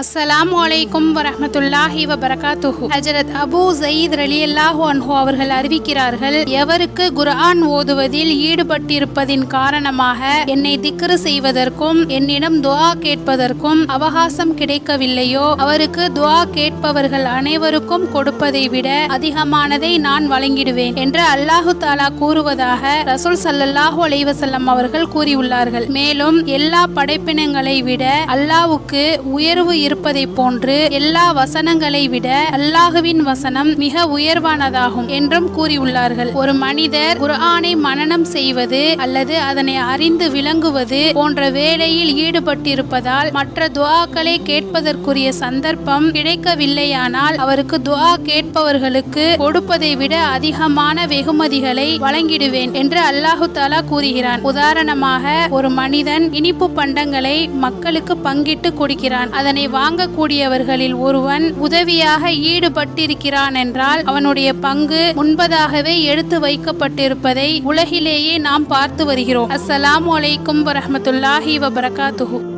அஸ்ஸலாமு வலைக்கும் வரமத்துல்லாஹி வபரகாத்துஹு ஹஜரத் அபு சயீத் ரலியல்லாஹு அன்ஹு அவர்கள் அறிவிக்கிறார்கள் எவருக்கு குர்ஆன் ஓதுவதில் ஈடுபட்டிருப்பதின் காரணமாக என்னை திக்ரு செய்வதற்கும் என்னிடம் துவா கேட்பதற்கும் அவகாசம் கிடைக்கவில்லையோ? அவருக்கு துவா கேட்பவர்கள் அனைவருக்கும் கொடுப்பதை விட அதிகமானதை நான் வழங்கிடுவேன் என்று அல்லாஹு தாலா கூறுவதாக ரசூல் சல்லல்லாஹு அலைவசல்லம் அவர்கள் கூறியுள்ளார்கள். மேலும் எல்லா படைப்பினங்களை விட அல்லாவுக்கு உயர்வு இருப்பதை போன்று எல்லா வசனங்களை விட அல்லாஹுவின் வசனம் மிக உயர்வானதாகும் என்றும் கூறியுள்ளார்கள். ஒரு மனிதர் குர்ஆனை மனனம் செய்வது அல்லது அதனை அறிந்து விளங்குவது போன்ற வேலையில் ஈடுபட்டிருப்பதால் மற்ற துவாக்களை கேட்பதற்குரிய சந்தர்ப்பம் கிடைக்கவில்லையானால் அவருக்கு துவா கேட்பவர்களுக்கு கொடுப்பதை விட அதிகமான வெகுமதிகளை வழங்கிடுவேன் என்று அல்லாஹு தாலா கூறுகிறான். உதாரணமாக ஒரு மனிதன் இனிப்பு பண்டங்களை மக்களுக்கு பங்கிட்டு கொடுக்கிறான். அதனை வாங்கக்கூடியவர்களில் ஒருவன் உதவியாக ஈடுபட்டிருக்கிறான் என்றால் அவனுடைய பங்கு முன்பதாகவே எடுத்து வைக்கப்பட்டிருப்பதை உலகிலேயே நாம் பார்த்து வருகிறோம். அஸ்ஸலாமு அலைக்கும் வரமத்துல்லாஹி வபரகாத்துஹூ.